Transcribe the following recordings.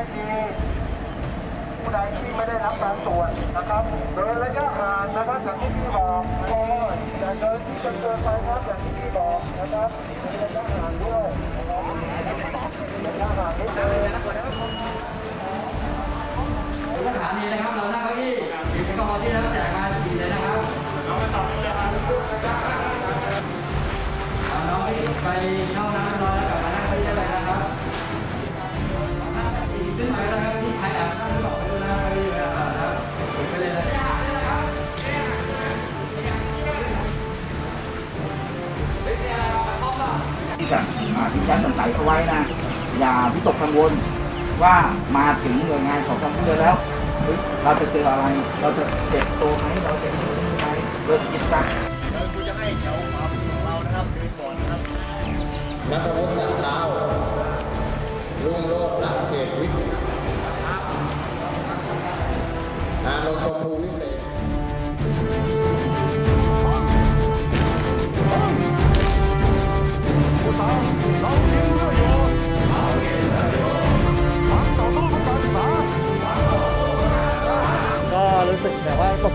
ไม่มีผู้ใดที่ไม่ได้รับการตรวจนะครับเดินระยะห่างนะครับอย่างที่พี่บอกก็อย่เดินที่จะเกินไปครับอย่างที่พี่บอกนะครับระยะห่างด้วยระยะห่างนิดนึงสถานีนะครับเราหน้าเก้าอี้ถือกระเป๋าที่แล้วแจกมาฉีดเลยนะครับน้องไปต่อเลยครับน้องไปเข้า ที่ท่าสงสัยเอาไว้นะ อย่าวิตกกังวลว่ามาถึงหน่วยงานของทางเรือแล้ว เราจะเจออะไร เราจะเด็กโตไหมเราจะมีไหมเริ่มคิดซะแล้วจะให้แถวความของเรานะครับดูก่อนนะครับแล้วก็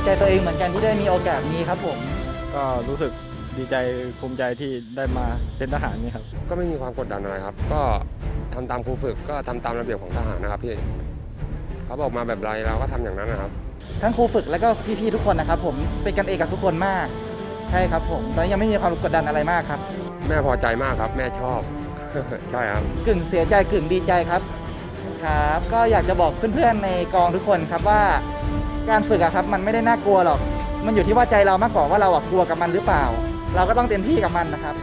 ใจตัวเองเหมือนกันที่ได้มีโอกาสนี้ครับผม ก็รู้สึกดีใจภูมิใจที่ได้มาเป็นทหารนี่ครับ ก็ไม่มีความกดดันอะไรครับ ก็ทำตามครูฝึกก็ทำตามระเบียบของทหารนะครับพี่เขาบอกมาแบบไรเราก็ทำอย่างนั้นนะครับ ทั้งครูฝึกแล้วก็พี่ๆทุกคนนะครับผมเป็นกันเองกับทุกคนมาก ใช่ครับผมตอนนี้ยังไม่มีความกดดันอะไรมากครับ แม่พอใจมากครับ แม่ชอบ ใช่ครับ กึ่งเสียใจกึ่งดีใจครับครับ ก็อยากจะบอกเพื่อนๆในกองทุกคนครับว่า การฝึกอะครับมันไม่ได้น่ากลัวหรอก มันอยู่ที่ว่าใจเรามากกว่าว่าเราอะกลัวกับมันหรือเปล่า เราก็ต้องเต็มที่กับมันนะครับ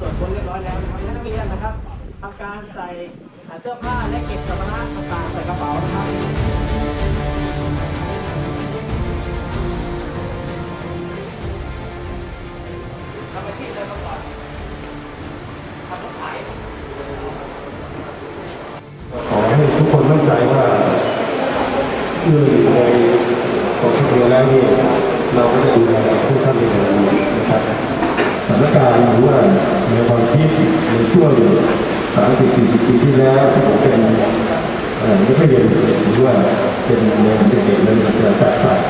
ตรวจค้นเรียบร้อยแล้วนะครับนักเรียนนะครับทำการใส่เสื้อผ้าและเก็บสัมภาระต่างๆใส่กระเป๋านะครับขอให้ทุกคนมั่นใจว่าเมื่อในกองทัพเรือแล้วนี่เราก็จะดูแลผู้ท่านเป็นอย่างดีนะครับสถานการณ์หรือว่าในความคิดในช่วงสามสิบสี่สิบปีที่แล้วที่ผมเป็นเอ่อไม่ใช่เรียนหรือว่าเป็นเรียนเด็กๆนั้นจะแตกต่าง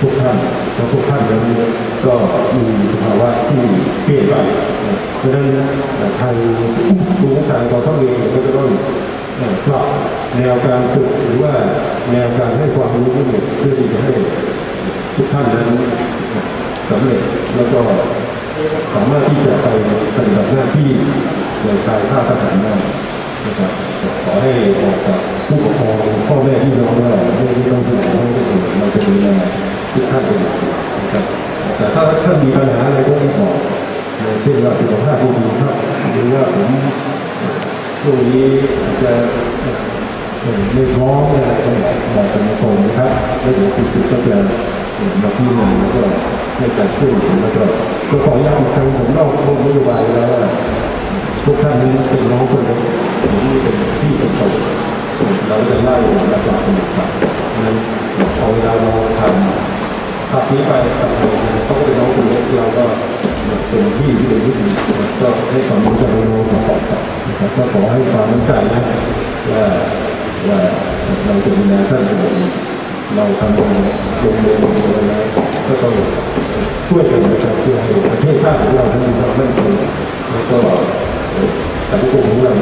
ทุกท่านเพราะทุกท่านนั้นก็มีสภาวะที่เปลี่ยนไปเพราะฉะนั้นทางผู้บัญชาการกองทัพเรือเองก็จะต้องปรับแนวการฝึกหรือว่าแนวการให้ความรู้เพื่อที่จะให้ทุกท่านนั้นสำเร็จแล้วก็ สามารถที่จะไปปฏิบัติหน้าที่ในภายภาคทหารได้นะครับขอให้ออกจากผู้ปกครองพ่อแม่พี่น้องว่าไม่ต้องห่วงไม่ต้องห่วงเราจะดูแลทุกท่านเป็นอย่างดีนะครับแต่ถ้าท่านมีปัญหาอะไรก็ต้องบอกเช่นว่าสุขภาพไม่ดีครับหรือว่าผมช่วงนี้จะไม่พร้อมอะไรก็บอกกันตรงนะครับแล้วเดี๋ยวคุณสุดก็จะมาพี่มาแล้วก็ให้การช่วยเหลือแล้วก็ ก็ขอย้ำอีกครั้งผมนอกโลนโยบายแล้วว่าทุกท่านนี้เป็นน้องคนเล็กผมนี่เป็นพี่เป็นโตเราจะไล่ระดับเป็นต่างนั้นพอเวลาเราทำภาพนี้ไปกับเราเขาก็เป็นน้องคนเล็กเราก็เป็นพี่ที่เป็นผู้ดีก็ให้ความรู้กับน้องๆต่อไปนะครับก็ขอให้ความมั่นใจนะว่าว่าเราจะดูแลท่านเป็นอย่างเราทำงานโรงเรียนโรงเรียนแล้วก็ต้อง ช่วยกันนะครับเพื่อให้ประเทศชาติของเรานั้นมีความมั่นคงแล้วก็สังคมของเรา